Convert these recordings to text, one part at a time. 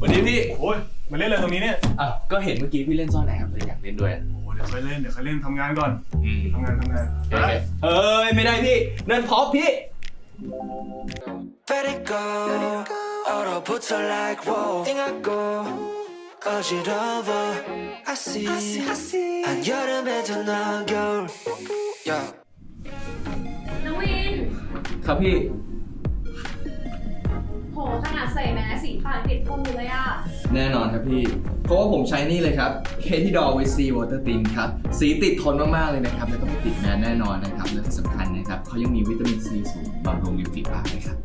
วันนี้พี่ โอ้ยมาเล่นอะไรตรงนี้เนี่ย อ่ะก็เห็นเมื่อกี้พี่เล่นซ่อนแอบเลยอยากเล่นด้วย โอ้เดี๋ยวค่อยเล่นเดี๋ยวค่อยเล่นทำงานก่อน อืม ทำงานทำงาน โอเคเอ้ยไม่ได้พี่นั่นพอพี่ Let it go 얼어붙어 like whoa 띵하고 어지러워 I see 한여름에도 넌 겨울 yeah. น้องวิน ครับพี่ โหขนาด ใส่แมสสีปากติดทนอยู่เลยอะ แน่นอนครับพี่ เพราะว่าผมใช้นี่เลยครับเคที่ดอไวซีวอเตอร์ตินครับ สีติดทนมาก ๆ เลยนะครับ แล้วก็ไม่ติดแมสแน่นอนนะครับ และที่สำคัญนะครับเขายังมีวิตามินซีสูงบำรุงริมฝีปากด้วยครับ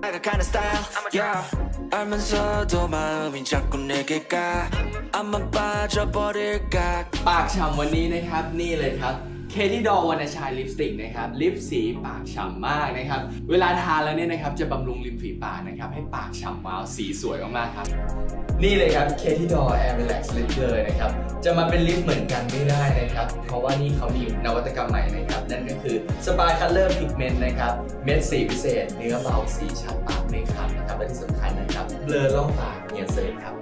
내가 가는 스타일 yeah. 알면서도 마음이 자꾸 내게 가 안만 빠져버릴까 ปากฉ่ำวันนี้นะครับ นี่เลยครับ เคที่ดอวานชายลิปสติกนะครับลิปสีปากฉ่ำมากนะครับ เวลาทาแล้วเนี่ยนะครับจะบำรุงริมฝีปากนะครับ ให้ปากฉ่ำวาวสีสวยมากๆครับ นี่เลยครับเคที่ดอแอร์ Relax Lip เลยนะครับ จะมาเป็นลิปเหมือนกันไม่ได้นะครับ เพราะว่านี่เขามีนวัตกรรมใหม่นะครับ นั่นก็คือ Spy Color Pigment นต์นะครับ เม็ดสีพิเศษ เนื้อเบาสีชัดปากไม่ขัดนะครับและที่สำคัญนะครับเบลอล่องปากเนียนเซฟครับ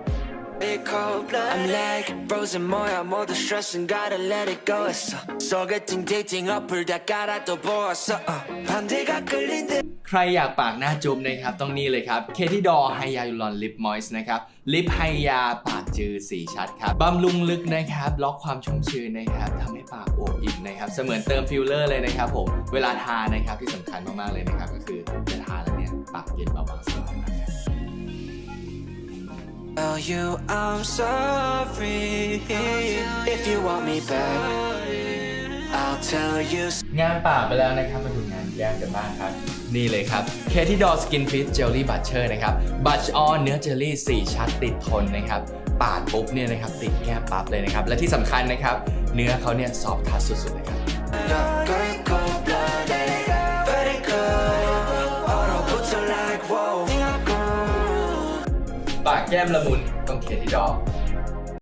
Big cold blood I'm like frozen 뭐야 모두 stressing gotta let it go 했어 소개팅 데이팅 어플 다 깔아도 보았어 uh. 반대가 끌린 듯 ใครอยากปากหน้าจุ๊บนะครับ ต้องนี่เลยครับเคที่ดอไฮยาลูรอนลิปมอยส์นะครับ ลิปไฮยาปากจือสีชัดครับบำรุงลึกนะครับ ล็อกความชุ่มชื้นนะครับทำให้ปากโอบอิ่มนะครับ เสมือนเติมฟิลเลอร์เลยนะครับผม เวลาทานะครับที่สำคัญมาก ๆ เลยนะครับ ก็คือจะทาแล้วเนี่ย ปากเย็นเบาๆสบายมากครับ Tell you I'm sorry if you want me back I'll tell you งานปากไปแล้วนะครับ มาดูงานแก้มกันบ้างครับ นี่เลยครับเคที่ดอสกินฟิตเจลลี่บัตเชอร์นะครับ บัตชออนเนื้อเจลลี่ 4 ชัดติดทนนะครับปาดปุ๊บเนี่ยนะครับติดแก้มปั๊บเลยนะครับ และที่สำคัญนะครับ เนื้อเขาเนี่ยซอฟทัชสุดๆเลยครับ ปากแก้มละมุนต้องเขียนที่ดอ